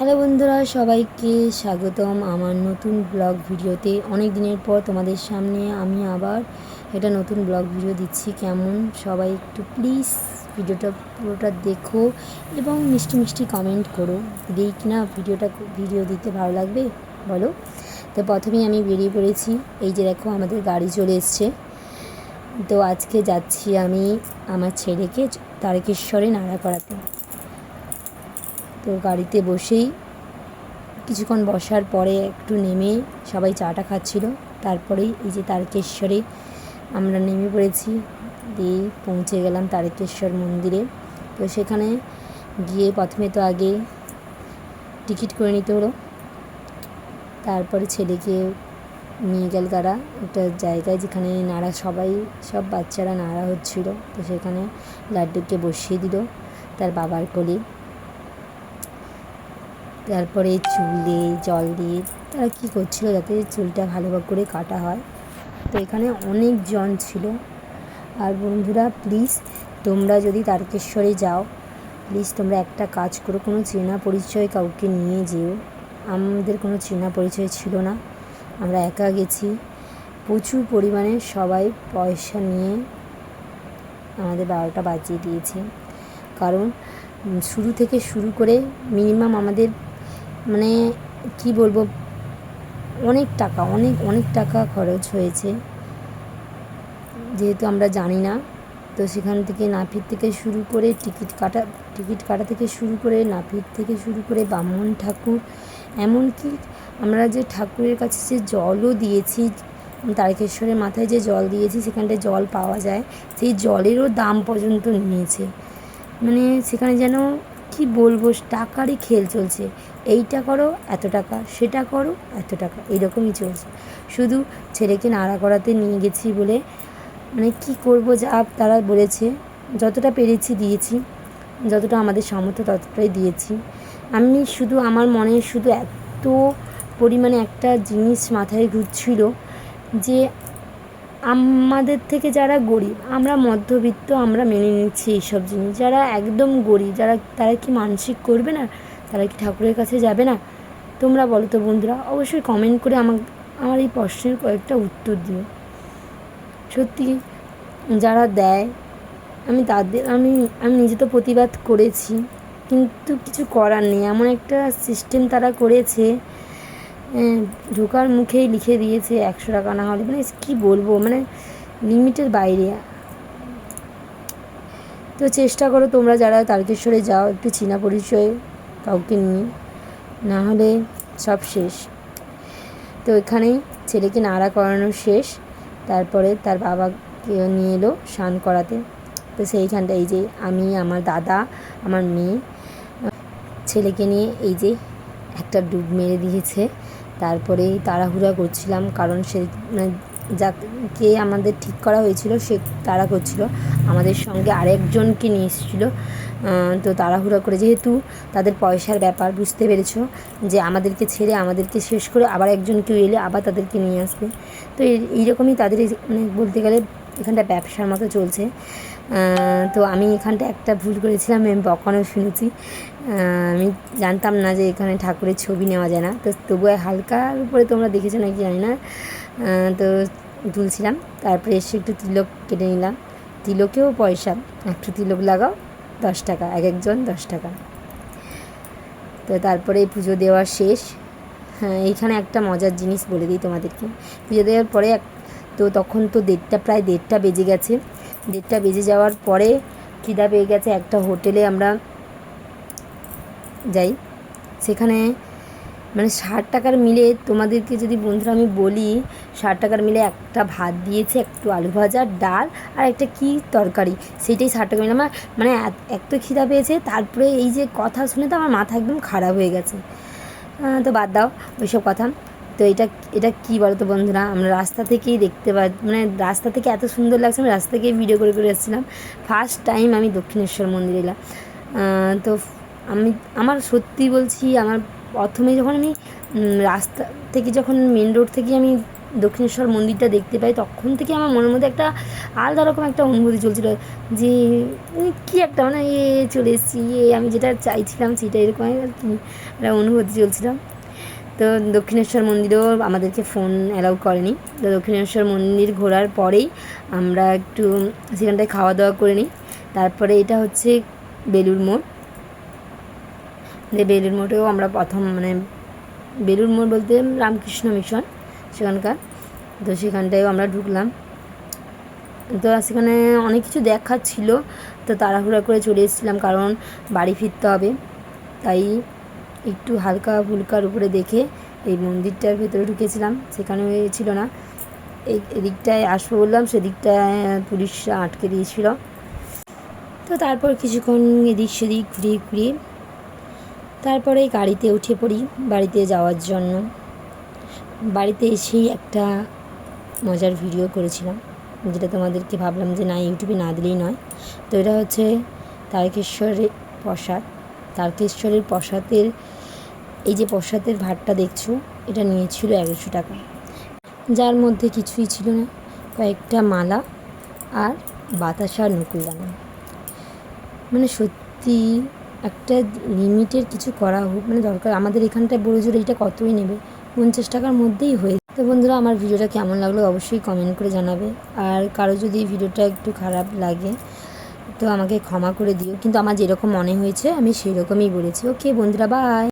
Hello বন্ধুরা, সবাইকে স্বাগতম আমার নতুন ব্লগ ভিডিওতে। অনেক দিনের পর তোমাদের সামনে আমি আবার এটা নতুন ব্লগ ভিডিও দিচ্ছি। কেমন? সবাই একটু প্লিজ ভিডিওটা পুরোটা দেখো এবং মিষ্টি মিষ্টি কমেন্ট করো। দিই কি না ভিডিওটা ভিডিও দিতে ভালো লাগবে? বলো। তো প্রথমেই আমি বেরিয়ে পড়েছি। এই যে দেখো, আমাদের গাড়ি চলে এসছে। তো আজকে যাচ্ছি আমি আমার ছেলেকে তারকেশ্বরে নাড়া করাতে তো গাড়িতে বসেই কিছুক্ষণ বসার পরে একটু নেমে সবাই চাটা খাচ্ছিল। তারপরেই এই যে তারকেশ্বরে আমরা নেমে পড়েছি, দিয়ে পৌঁছে গেলাম তারকেশ্বর মন্দিরে। তো সেখানে গিয়ে প্রথমে তো আগে টিকিট করে নিতে হলো। তারপরে ছেলেকে নিয়ে গেল তারা। একটা জায়গায় যেখানে নাড়া, সবাই, সব বাচ্চারা নাড়া হচ্ছিল। তো সেখানে লাড্ডুকে বসিয়ে দিল তার বাবার কোলে। তারপরে চুলে জল দিয়ে তারা কী করছিল যাতে চুলটা ভালো করে কাটা হয়। তো এখানে অনেক জন ছিল। আর বন্ধুরা প্লিজ তোমরা যদি তারকেশ্বরে যাও প্লিজ তোমরা একটা কাজ করো, কোনো চেনা পরিচয় কাউকে নিয়ে যেও। আমাদের কোনো চেনা পরিচয় ছিল না। আমরা একা গেছি। প্রচুর পরিমাণে সবাই পয়সা নিয়ে আমাদের বারোটা বাজিয়ে দিয়েছে। কারণ শুরু থেকে শুরু করে মিনিমাম আমাদের মানে কি বলব, অনেক টাকা, অনেক অনেক টাকা খরচ হয়েছে। যেহেতু আমরা জানি না, তো সেখান থেকে নাপিত থেকে শুরু করে টিকিট কাটা টিকিট কাটা থেকে শুরু করে নাপিত থেকে শুরু করে ব্রাহ্মণ ঠাকুর, এমনকি আমরা যে ঠাকুরের কাছে যে জলও দিয়েছি, তারকেশ্বরের মাথায় যে জল দিয়েছি, সেখানটায় জল পাওয়া যায়, সেই জলেরও দাম পর্যন্ত নিয়েছে। মানে সেখানে যেন কি বলব, টাকারই খেল চলছে। এইটা করো, এত টাকা, সেটা করো, এত টাকা, এইরকমই চলছে। শুধু ছেলেকে নাড়া করাতে নিয়ে গেছি বলে মানে কি করব যা তারা বলেছে, যতটা পেরেছি দিয়েছি, যতটা আমাদের সামর্থ্য ততটাই দিয়েছি। আমি শুধু, আমার মনে শুধু এত পরিমাণে একটা জিনিস মাথায় ঘুরছিল যে আমাদের থেকে যারা গরিব, আমরা মধ্যবিত্ত, আমরা মেনে নিচ্ছি এইসব জিনিস। যারা একদম গরিব, যারা, তারা কি মানসিক করবে না? তারা কি ঠাকুরের কাছে যাবে না? তোমরা বলো তো বন্ধুরা, অবশ্যই কমেন্ট করে আমার আমার এই প্রশ্নের কয়েকটা উত্তর দিও। সত্যি, যারা দেয়, আমি তাদের, আমি আমি নিজে তো প্রতিবাদ করেছি, কিন্তু কিছু করার নেই। এমন একটা সিস্টেম তারা করেছে ঢোকার মুখেই লিখে দিয়েছে একশো টাকা না হলে। মানে কী বলব মানে লিমিটের বাইরে। তো চেষ্টা করো তোমরা যারা তারকেশ্বরে যাও, একটু চীনা পরিচয় কাউকে নিয়ে। না হলে সব শেষ। তো এখানেই ছেলেকে নাড়া করানো শেষ। তারপরে তার বাবাকে নিয়ে এলো স্নান করাতে। তো সেইখানটা এই যে আমি, আমার দাদা, আমার মেয়ে, ছেলেকে নিয়ে এই যে একটা ডুব মেরে দিয়েছে। তারপরে তাড়াহুড়া করছিলাম কারণ সে মানে যাকে আমাদের ঠিক করা হয়েছিল সে তাড়া করছিল। আমাদের সঙ্গে আরেকজনকে নিয়ে এসেছিল। তো তাড়াহুড়া করে যেহেতু তাদের পয়সার ব্যাপার বুঝতে পেরেছ যে আমাদেরকে ছেড়ে আমাদেরকে শেষ করে আবার একজন কেউ এলে আবার তাদেরকে নিয়ে আসবে। তো এইরকমই তাদের মানে বলতে গেলে এখানটা ব্যবসার মতো চলছে। তো আমি এখানটা একটা ভুল করেছিলাম, আমি বকানো শুনেছি। আমি জানতাম না যে এখানে ঠাকুরের ছবি নেওয়া যায় না। তো তবুও হালকার উপরে তোমরা দেখেছ নাকি জানি না। তো তুলছিলাম, তারপরে এসে একটু তিলক কেটে নিলাম। তিলকেও পয়সা, একটু তিলক লাগাও, দশ টাকা, এক একজন দশ টাকা। তো তারপরে পুজো দেওয়া শেষ। হ্যাঁ এইখানে একটা মজার জিনিস বলে দিই তোমাদেরকে। পুজো দেওয়ার পরে তো তখন তো দেড়টা, প্রায় দেড়টা বেজে গেছে। দেড়টা বেজে যাওয়ার পরে খিদা পেয়ে গেছে, একটা হোটেলে আমরা যাই। সেখানে মানে ষাট টাকার মিলে তোমাদেরকে যদি বন্ধুরা আমি বলি, ষাট টাকার মিলে একটা ভাত দিয়েছে, একটু আলু ভাজা, ডাল আর একটা কি তরকারি, সেইটাই ষাট টাকা মিলে। আমার মানে এত খিদা পেয়েছে, তারপরে এই যে কথা শুনে তো আমার মাথা একদম খারাপ হয়ে গেছে। তো বাদ দাও, ওইসব কথা। তো এটা এটা কী বলতো বন্ধুরা? আমরা রাস্তা থেকেই দেখতে পা মানে রাস্তা থেকে এত সুন্দর লাগছে, আমি রাস্তা থেকেই ভিডিও করে করে এসেছিলাম। ফার্স্ট টাইম আমি দক্ষিণেশ্বর মন্দির এলাম। তো আমি, আমার সত্যি বলছি, আমার প্রথমে যখন আমি রাস্তা থেকে যখন মেন রোড থেকে আমি দক্ষিণেশ্বর মন্দিরটা দেখতে পাই, তখন থেকে আমার মনের মধ্যে একটা আলাদা রকম একটা অনুভূতি চলছিল। যে কী একটা মানে এ চলে এসেছি, এ আমি যেটা চাইছিলাম সেটা এরকম একটা অনুভূতি চলছিল। তো দক্ষিণেশ্বর মন্দিরেও আমাদেরকে ফোন অ্যালাউ করেনি। তো দক্ষিণেশ্বর মন্দির ঘোরার পরেই আমরা একটু সেখানটায় খাওয়া দাওয়া করে নিই। তারপরে এটা হচ্ছে বেলুর মোড়। যে বেলুর মোড়েও আমরা প্রথম মানে বেলুর মোড় বলতে রামকৃষ্ণ মিশন সেখানকার। তো সেখানটায়ও আমরা ঢুকলাম। তো সেখানে অনেক কিছু দেখার ছিল। তো তাড়াহুড়া করে চলে এসেছিলাম কারণ বাড়ি ফিরতে হবে। তাই একটু হালকা ফুলকার উপরে দেখে এই মন্দিরটার ভেতরে ঢুকেছিলাম সেখানে ছিল না। এই এদিকটায় আসব বললাম, সেদিকটায় পুলিশ আটকে দিয়েছিল। তো তারপর কিছুক্ষণ এদিক সেদিক ঘুরিয়ে ঘুরিয়ে তারপরে গাড়িতে উঠে পড়ি বাড়িতে যাওয়ার জন্য। বাড়িতে এসেই একটা মজার ভিডিও করেছিলাম, যেটা তোমাদেরকে ভাবলাম যে না, ইউটিউবে না দিলেই নয়। তো এটা হচ্ছে তারকেশ্বরের প্রসাদ। তারকেশ্বরের প্রসাদের, এই যে প্রসাদের ভাতটা দেখছ, এটা নিয়েছিল এগারোশো টাকা। যার মধ্যে কিছুই ছিল না, কয়েকটা মালা আর বাতাসা নকুলদানা মানে সত্যি একটা লিমিটের কিছু করা হোক মানে দরকার। আমাদের এখানটায় বড় জোরে এটা কতই নেবে? পঞ্চাশ টাকার মধ্যেই হয়ে তো বন্ধুরা, আমার ভিডিওটা কেমন লাগল অবশ্যই কমেন্ট করে জানাবে। আর কারও যদি ভিডিওটা একটু খারাপ লাগে তো আমাকে ক্ষমা করে দিও। কিন্তু আমার যেরকম মনে হয়েছে, আমি সেরকমই বলেছি। ওকে বন্ধুরা বাই